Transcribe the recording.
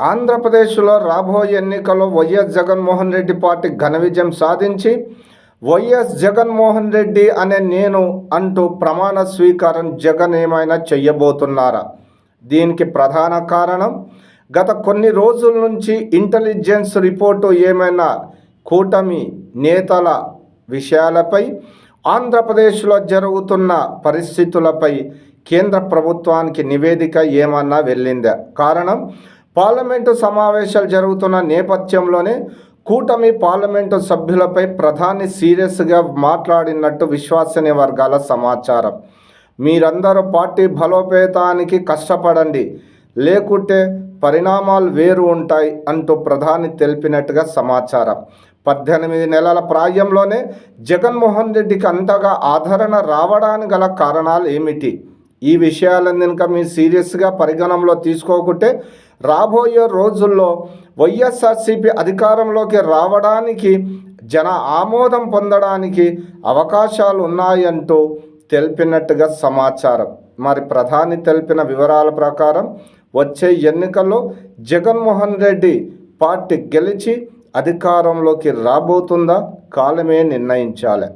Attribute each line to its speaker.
Speaker 1: ఆంధ్రప్రదేశ్లో రాబోయే ఎన్నికల్లో వైఎస్ జగన్మోహన్ రెడ్డి పార్టీ ఘన విజయం సాధించి వైఎస్ జగన్మోహన్ రెడ్డి అనే నేను అంటూ ప్రమాణ స్వీకారం జగన్ ఏమైనా చెయ్యబోతున్నారా దీనికి ప్రధాన కారణం గత కొన్ని రోజుల నుంచి ఇంటెలిజెన్స్ రిపోర్టు ఏమైనా కూటమి నేతల విషయాలపై ఆంధ్రప్రదేశ్లో జరుగుతున్న పరిస్థితులపై కేంద్ర ప్రభుత్వానికి నివేదిక ఏమన్నా వెళ్ళిందా? కారణం పార్లమెంటు సమావేశాలు జరుగుతున్న నేపథ్యంలోనే కూటమి పార్లమెంటు సభ్యులపై ప్రధాని సీరియస్గా మాట్లాడినట్టు విశ్వసనీయ వర్గాల సమాచారం. మీరందరూ పార్టీ బలోపేతానికి కష్టపడండి. లేకుంటే పరిణామాలు వేరు ఉంటాయి అంటూ ప్రధాని తెలిపినట్టుగా సమాచారం. పద్దెనిమిది నెలల ప్రాయంలోనే జగన్మోహన్ రెడ్డికి అంతగా ఆదరణ రావడానికి గల కారణాలు ఏమిటి? ఈ విషయాలను కనుక మీరు సీరియస్గా పరిగణనలో తీసుకోకుంటే రాబోయే రోజుల్లో వైఎస్ఆర్సీపీ అధికారంలోకి రావడానికి జన ఆమోదం పొందడానికి అవకాశాలు ఉన్నాయంటూ తెలిపినట్టుగా సమాచారం. మరి ప్రధాని తెలిపిన వివరాల ప్రకారం వచ్చే ఎన్నికల్లో జగన్మోహన్ రెడ్డి పార్టీ గెలిచి అధికారంలోకి రాబోతుందా కాలమే నిర్ణయించాలి.